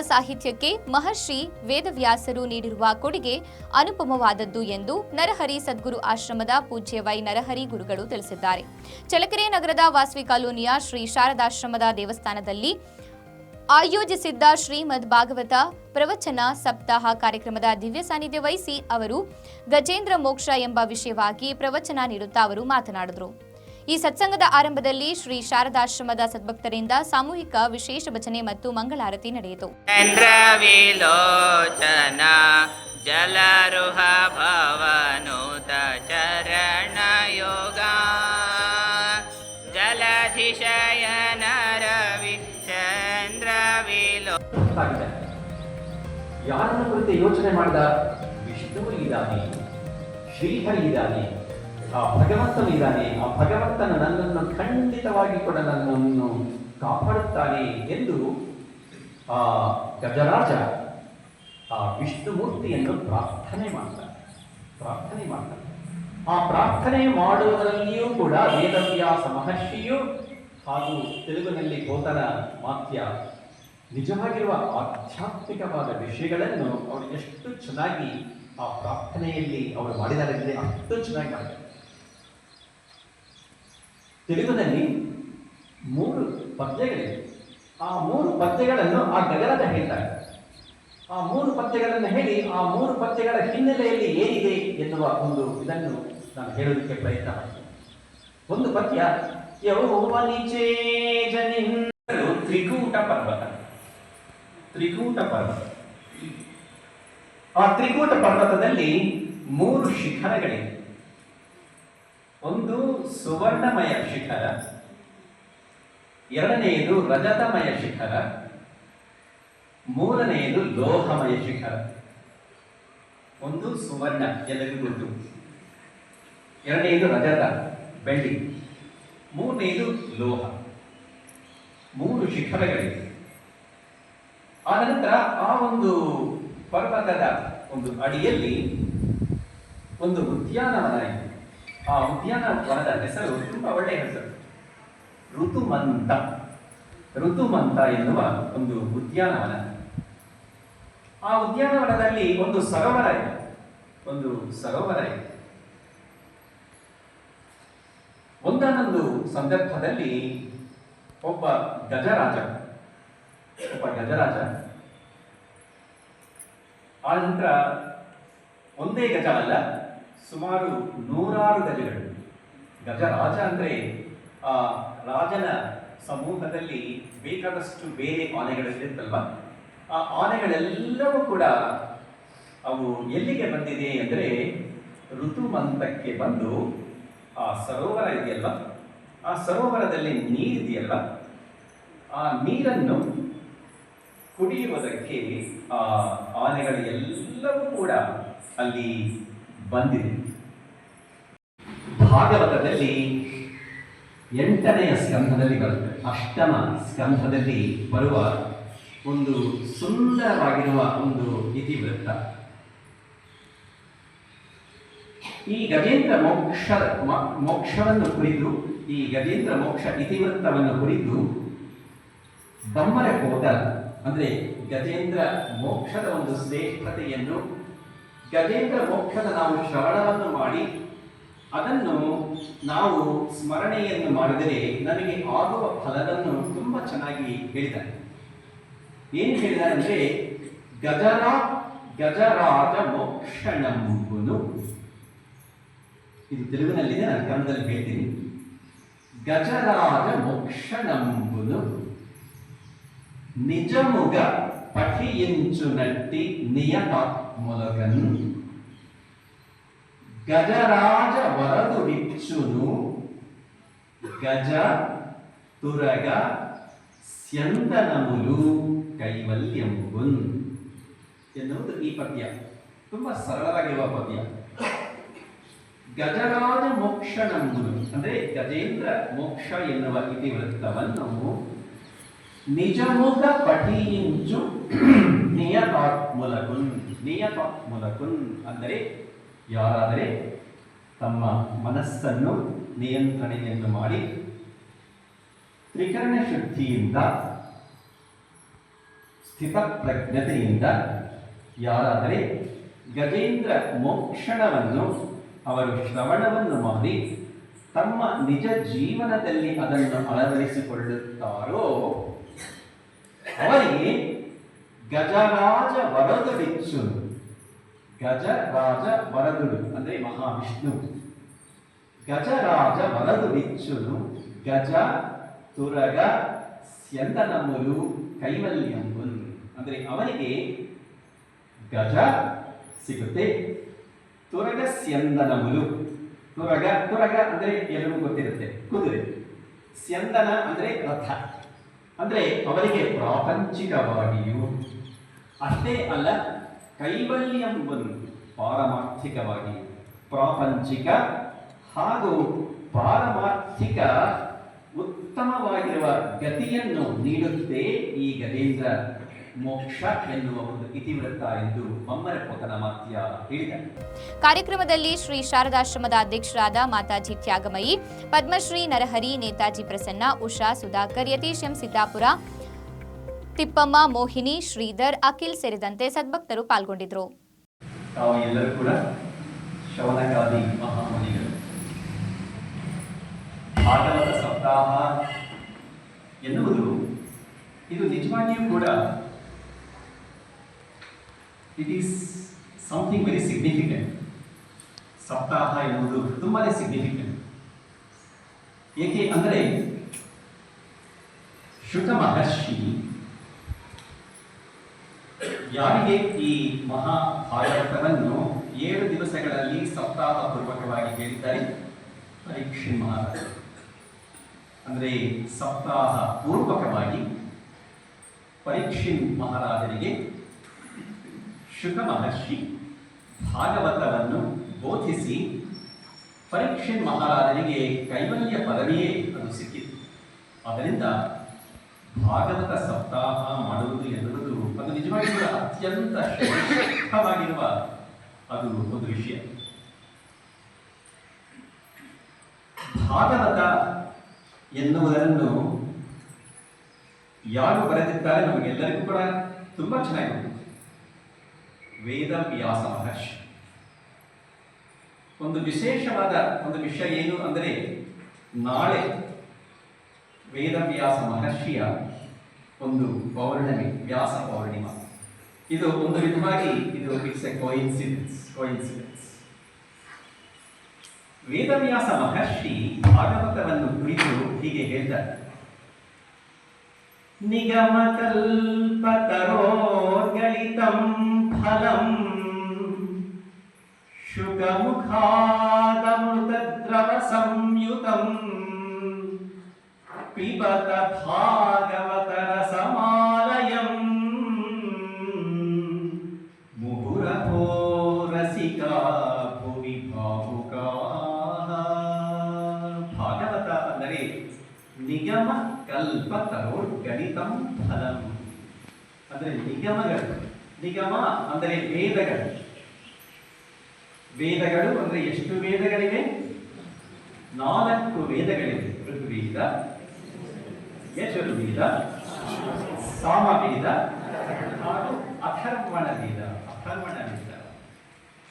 ಸಾಹಿತ್ಯಕ್ಕೆ ಮಹರ್ಷಿ ವೇದವ್ಯಾಸರು ನೀಡಿರುವ ಕೊಡುಗೆ ಅನುಪಮವಾದದ್ದು ಎಂದು ನರಹರಿ ಸದ್ಗುರು ಆಶ್ರಮದ ಪೂಜ್ಯ ವೈ ನರಹರಿ ಗುರುಗಳು ತಿಳಿಸಿದ್ದಾರೆ. ಚಳಕೆರೆ ನಗರದ ವಾಸವಿ ಕಾಲೋನಿಯ ಶ್ರೀ ಶಾರದಾಶ್ರಮದ ದೇವಸ್ಥಾನದಲ್ಲಿ ಆಯೋಜಿಸಿದ್ದ ಶ್ರೀಮದ್ ಭಾಗವತ ಪ್ರವಚನ ಸಪ್ತಾಹ ಕಾರ್ಯಕ್ರಮದ ದಿವ್ಯ ಸಾನ್ನಿಧ್ಯ ವಹಿಸಿ ಅವರು ಗಜೇಂದ್ರ ಮೋಕ್ಷ ಎಂಬ ವಿಷಯವಾಗಿ ಪ್ರವಚನ ನೀಡುತ್ತಾ ಅವರು ಮಾತನಾಡಿದರು. ಈ ಸತ್ಸಂಗದ ಆರಂಭದಲ್ಲಿ ಶ್ರೀ ಶಾರದಾಶ್ರಮದ ಸದ್ಭಕ್ತರಿಂದ ಸಾಮೂಹಿಕ ವಿಶೇಷ ಭಜನೆ ಮತ್ತು ಮಂಗಳಾರತಿ ನಡೆಯಿತು. ಚಂದ್ರವಿಲೋಚನ ಜಲರುಹ ಭವನುತ ಚರಣಯೋಗ ಜಲಧಿಶಯನ ರವಿ ಚಂದ್ರ ವಿಲೋ ಯಾರನ್ನ ಕುರಿತು ಯೋಚನೆ ಮಾಡಿದ ವಿಷ್ಣುವು ಇದ್ದಾನೆ ಶ್ರೀಹರಿ ಇದ್ದಾನೆ ಆ ಭಗವಂತನಿದ್ದಾನೆ. ಆ ಭಗವಂತನ ನನ್ನನ್ನು ಖಂಡಿತವಾಗಿ ಕೂಡ ನನ್ನನ್ನು ಕಾಪಾಡುತ್ತಾನೆ ಎಂದು ಆ ಗಜರಾಜ ಆ ವಿಷ್ಣುಮೂರ್ತಿಯನ್ನು ಪ್ರಾರ್ಥನೆ ಮಾಡ್ತಾನೆ. ಪ್ರಾರ್ಥನೆ ಮಾಡ್ತಾನೆ. ಆ ಪ್ರಾರ್ಥನೆ ಮಾಡುವುದರಲ್ಲಿಯೂ ಕೂಡ ವೇದವ್ಯಾಸ ಮಹರ್ಷಿಯು ಹಾಗೂ ತೆಲುಗಿನಲ್ಲಿ ಗೋತನ ಮಾತ್ಯ ನಿಜವಾಗಿರುವ ಆಧ್ಯಾತ್ಮಿಕವಾದ ವಿಷಯಗಳನ್ನು ಅವರು ಎಷ್ಟು ಚೆನ್ನಾಗಿ ಆ ಪ್ರಾರ್ಥನೆಯಲ್ಲಿ ಅವರು ಮಾಡಿದ್ದಾರೆ ಅಷ್ಟು ಚೆನ್ನಾಗಿ ಮಾಡಿದ್ದಾರೆ. ತೆಲುಗಿನಲ್ಲಿ ಮೂರು ಪದ್ಯಗಳಿವೆ. ಆ ಮೂರು ಪದ್ಯಗಳನ್ನು ಆ ಗಗನದ ಹೇಳ್ತಾರೆ. ಆ ಮೂರು ಪದ್ಯಗಳನ್ನು ಹೇಳಿ ಆ ಮೂರು ಪದ್ಯಗಳ ಹಿನ್ನೆಲೆಯಲ್ಲಿ ಏನಿದೆ ಎನ್ನುವ ಒಂದು ಇದನ್ನು ನಾನು ಹೇಳೋದಕ್ಕೆ ಪ್ರಯತ್ನ ಮಾಡ್ತೀನಿ. ಒಂದು ಪದ್ಯ ತ್ರಿಕೂಟ ಪರ್ವತ. ತ್ರಿಕೂಟ ಪರ್ವತ. ಆ ತ್ರಿಕೂಟ ಪರ್ವತದಲ್ಲಿ ಮೂರು ಶಿಖರಗಳಿವೆ. ಸುವರ್ಣಮಯ ಶಿಖರ. ಎರಡನೆಯದು ರಜತಮಯ ಶಿಖರ. ಮೂರನೆಯದು ಲೋಹಮಯ ಶಿಖರ. ಒಂದು ಸುವರ್ಣ ಎಲ್ಲರಿಗೂ ಗೊತ್ತು ಎರಡನೆಯದು ರಜತ, ಬೆಳ್ಳಿ. ಮೂರನೆಯದು ಲೋಹ. ಮೂರು ಶಿಖರಗಳಿವೆ. ಆನಂತರ ನಂತರ ಆ ಒಂದು ಪರ್ವತದ ಒಂದು ಅಡಿಯಲ್ಲಿ ಒಂದು ಉದ್ಯಾನವನ ಇದೆ. ಆ ಉದ್ಯಾನವನದ ಹೆಸರು ತುಂಬಾ ಒಳ್ಳೆಯ ಹೆಸರು. ಋತುಮಂತ. ಋತುಮಂತ ಎನ್ನುವ ಒಂದು ಉದ್ಯಾನವನ ಆ ಉದ್ಯಾನವನದಲ್ಲಿ ಒಂದು ಸರೋವರ ಇದೆ. ಒಂದು ಸರೋವರ ಇದೆ. ಒಂದಾನೊಂದು ಸಂದರ್ಭದಲ್ಲಿ ಒಬ್ಬ ಗಜರಾಜ ಒಬ್ಬ ಗಜರಾಜ ಆ ನಂತರ ಒಂದೇ ಗಜ ಅಲ್ಲ ಸುಮಾರು ನೂರಾರು ಗಜಗಳು. ಗಜರಾಜ ಅಂದರೆ, ಆ, ರಾಜನ ಸಮೂಹದಲ್ಲಿ ಬೇಕಾದಷ್ಟು ಬೇರೆ ಆನೆಗಳಿರುತ್ತಲ್ವ ಆ ಆನೆಗಳೆಲ್ಲವೂ ಕೂಡ ಅವು ಎಲ್ಲಿಗೆ ಬಂದಿದೆ ಅಂದರೆ ಋತುಮಂತಕ್ಕೆ ಬಂದು ಆ ಸರೋವರ ಇದೆಯಲ್ಲ? ಆ ಸರೋವರದಲ್ಲಿ ನೀರಿದೆಯಲ್ಲ ಆ ನೀರನ್ನು ಕುಡಿಯುವುದಕ್ಕೆ ಆ ಆನೆಗಳು ಎಲ್ಲವೂ ಕೂಡ ಅಲ್ಲಿ ಬಂದಿದೆ. ಭಾಗವತದಲ್ಲಿ ಎಂಟನೆಯ ಸ್ಕಂಧದಲ್ಲಿ ಬರುತ್ತೆ. ಅಷ್ಟಮ ಸ್ಕಂಧದಲ್ಲಿ ಬರುವ ಒಂದು ಸುಂದರವಾಗಿರುವ ಒಂದು ಇತಿವೃತ್ತ. ಈ ಗಜೇಂದ್ರ ಮೋಕ್ಷ ಮೋಕ್ಷವನ್ನು ಕುರಿತು, ಈ ಗಜೇಂದ್ರ ಮೋಕ್ಷ ಇತಿವೃತ್ತವನ್ನು ಕುರಿತು ದಮ್ಮರ ಕೋಟ, ಅಂದರೆ ಗಜೇಂದ್ರ ಮೋಕ್ಷದ ಒಂದು ಶ್ರೇಷ್ಠತೆಯನ್ನು ಗಜೇಂದ್ರ ಮೋಕ್ಷದ ನಾವು ಶ್ರವಣವನ್ನು ಮಾಡಿ ಅದನ್ನು ನಾವು ಸ್ಮರಣೆಯನ್ನು ಮಾಡಿದರೆ ನಮಗೆ ಆಗುವ ಫಲವನ್ನು ತುಂಬ ಚೆನ್ನಾಗಿ ಹೇಳಿದ್ದಾರೆ. ಏನು ಹೇಳಿದ್ದಾರೆ ಅಂದರೆ, ಗಜರ ಗಜರಾಜ ಮೋಕ್ಷಣಂಬುನು. ಇದು ತೆಲುಗಿನಲ್ಲಿದೆ, ನಾನು ಕನ್ನಡದಲ್ಲಿ ಹೇಳ್ತೀನಿ. ಗಜರಾಜ ಮೋಕ್ಷಣಂಬುನು. ನಿಜಮುಗ పఠించునట్టి నియమములగన్ గజరాజ వరదు విచ్చును గజ తురగ ಸ್ಯಂದನಮುಲು ಕೈವಲ್ಯಂಬುನ್ ಎನ್ನುವುದು ಈ ಪದ್ಯ ತುಂಬ ಸರಳವಾಗಿರುವ ಪದ್ಯ ಗಜರಾಜ ಮೋಕ್ಷಣಂಬುನು ಅಂದರೆ ಗಜೇಂದ್ರ ಮೋಕ್ಷ ಎನ್ನುವ ಇತಿವೃತ್ತವನ್ನು ನಿಜಮುಗ ಪಠಿಂಚು ನಿಯತಾತ್ಮುಲಕುನ್ ನಿಯತಾತ್ಮುಲಕುನ್ ಅಂದರೆ ಯಾರಾದರೆ ತಮ್ಮ ಮನಸ್ಸನ್ನು ನಿಯಂತ್ರಣೆಯನ್ನು ಮಾಡಿ ತ್ರಿಕರಣ ಶುದ್ಧಿಯಿಂದ ಸ್ಥಿತಪ್ರಜ್ಞತೆಯಿಂದ ಯಾರಾದರೆ ಗಜೇಂದ್ರ ಮೋಕ್ಷಣವನ್ನು, ಅವರು ಶ್ರವಣವನ್ನು ಮಾಡಿ ತಮ್ಮ ನಿಜ ಜೀವನದಲ್ಲಿ ಅದನ್ನು ಅಳವಡಿಸಿಕೊಳ್ಳುತ್ತಾರೋ ಅವರಿಗೆ ಗಜರಾಜ ವರದುಡಿಚ್ಚುನು ಗಜರಾಜ ವರದುಡು ಅಂದ್ರೆ ಮಹಾವಿಷ್ಣು. ಗಜರಾಜ ವರದುಡಿಚ್ಚುನು ಗಜ ತುರಗ ಸ್ಯಂದನಮುಲು ಕೈವಲ್ಯಂಬುನ್ ಅಂದ್ರೆ ಅವನಿಗೆ ಗಜ ಸಿಗುತ್ತೆ. ತುರಗ ಸ್ಯಂದನಮುಲು. ತುರಗ ತುರಗ ಅಂದ್ರೆ ಎಲ್ಲರಿಗೂ ಗೊತ್ತಿರುತ್ತೆ. ಕುದುರೆ. ಸ್ಯಂದನ ಅಂದ್ರೆ ರಥ. ಅಂದ್ರೆ ಅವರಿಗೆ ಪ್ರಾಪಂಚಿಕವಾಗಿಯೂ ಅಷ್ಟೇ ಅಲ್ಲ ಬಂದು ಪಾರಮಾರ್ಥಿಕವಾಗಿ ಪ್ರಾಪಂಚಿಕ ಹಾಗೂ ಪಾರಮಾರ್ಥಿಕ ಉತ್ತಮವಾಗಿರುವ ಗತಿಯನ್ನು ನೀಡುತ್ತೆ ಈ ಗಜೇಂದ್ರ. ಮೋಕ್ಷ ಎನ್ನುವ ಒಂದು ಇತಿವೃತ್ತ ಎಂದು ಬಮ್ಮರ ಪೋತನ ಮಾತ್ಯ ಹೇಳಿದ್ದಾರೆ. ಕಾರ್ಯಕ್ರಮದಲ್ಲಿ ಶ್ರೀ ಶಾರದಾಶ್ರಮದ ಅಧ್ಯಕ್ಷರಾದ ಮಾತಾಜಿ ತ್ಯಾಗಮಯಿ ಪದ್ಮಶ್ರೀ ನರಹರಿ ನೇತಾಜಿ ಪ್ರಸನ್ನ ಉಷಾ ಸುಧಾಕರ್ ಯತೀಶ್ ಎಂ ಸಿದ್ದಾಪುರ ತಿಪ್ಪಮ್ಮ ಮೋಹಿನಿ ಶ್ರೀಧರ್ ಅಖಿಲ್ ಸೇರಿದಂತೆ ಸದ್ಭಕ್ತರು ಪಾಲ್ಗೊಂಡಿದ್ದರು. ತಾವು ಎಲ್ಲರೂ ಕೂಡ ಶವನಕಾದಿ ಮಹಾಮುನಿಗಳು. ಭಾಗವತ ಸಪ್ತಾಹ ಎನ್ನುವುದು ಇದು ನಿಜವಾಗಿಯೂ ಕೂಡ it is something very significant ಸಪ್ತಾಹ ಎಂಬುದು ತುಂಬಾ ಸಿಗ್ನಿಫಿಕೆಂಟ್ ಏಕೆ ಅಂದರೆ ಶುಕ ಮಹರ್ಷಿ ಯಾರಿಗೆ ಈ ಮಹಾಭಾರತವನ್ನು ಏಳು ದಿವಸಗಳಲ್ಲಿ ಸಪ್ತಾಹ ಪೂರ್ವಕವಾಗಿ ಹೇಳಿದ್ದಾರೆ? ಪರೀಕ್ಷೆ ಮಹಾರಾಜ ಅಂದರೆ ಸಪ್ತಾಹ ಪೂರ್ವಕವಾಗಿ ಪರೀಕ್ಷೆ ಮಹಾರಾಜರಿಗೆ ಶುಕ ಮಹರ್ಷಿ ಭಾಗವತವನ್ನು ಬೋಧಿಸಿ ಪರೀಕ್ಷೆ ಮಹಾರಾಜನಿಗೆ ಕೈವಲ್ಯ ಪದವಿಯೇ ಅದು ಸಿಕ್ಕಿತು. ಅದರಿಂದ ಭಾಗವತ ಸಪ್ತಾಹ ಮಾಡುವುದು ಎನ್ನುವುದು ಅದು ನಿಜವಾಗಿ ಕೂಡ ಅತ್ಯಂತ ಶ್ರೇಷ್ಠವಾಗಿರುವ ಅದು ಒಂದು ವಿಷಯ. ಭಾಗವತ ಎನ್ನುವುದನ್ನು ಯಾರು ಬರೆದಿದ್ದಾರೆ ನಮಗೆಲ್ಲರಿಗೂ ಕೂಡ ತುಂಬಾ ಚೆನ್ನಾಗಿ ಗೊತ್ತು ವೇದವ್ಯಾಸ ಮಹರ್ಷಿ ಒಂದು ವಿಶೇಷವಾದ ಒಂದು ವಿಷಯ ಏನು ಅಂದರೆ, ನಾಳೆ ವೇದವ್ಯಾಸ ಮಹರ್ಷಿಯ ಒಂದು ಪೌರ್ಣಮಿ, ವ್ಯಾಸ ಪೌರ್ಣಿಮಾ. ಇದು ಒಂದು ವಿಧವಾಗಿ ಇದು it's a coincidence coincidence Vedavyasa Maharshi ಭಾಗವತವನ್ನು ಕುರಿತು ಹೀಗೆ ಹೇಳ್ತಾರೆ. निगमकल्पतरोर्गलितं फलम् शुकमुखादमृतद्रवसंयुतम्। पिबत भागवतरसमा ನಿಗಮಗಳು ನಿಗಮ ಅಂದರೆ ವೇದಗಳು. ವೇದಗಳು ಅಂದರೆ ಎಷ್ಟು ವೇದಗಳಿವೆ? ನಾಲ್ಕು ವೇದಗಳಿವೆ. ಋಗ್ವೇದ ಯಜುರ್ವೇದ ಸಾಮವೇದ, ಹಾಗೂ ಅಥರ್ವಣ ವೇದ ಅಥರ್ವಣ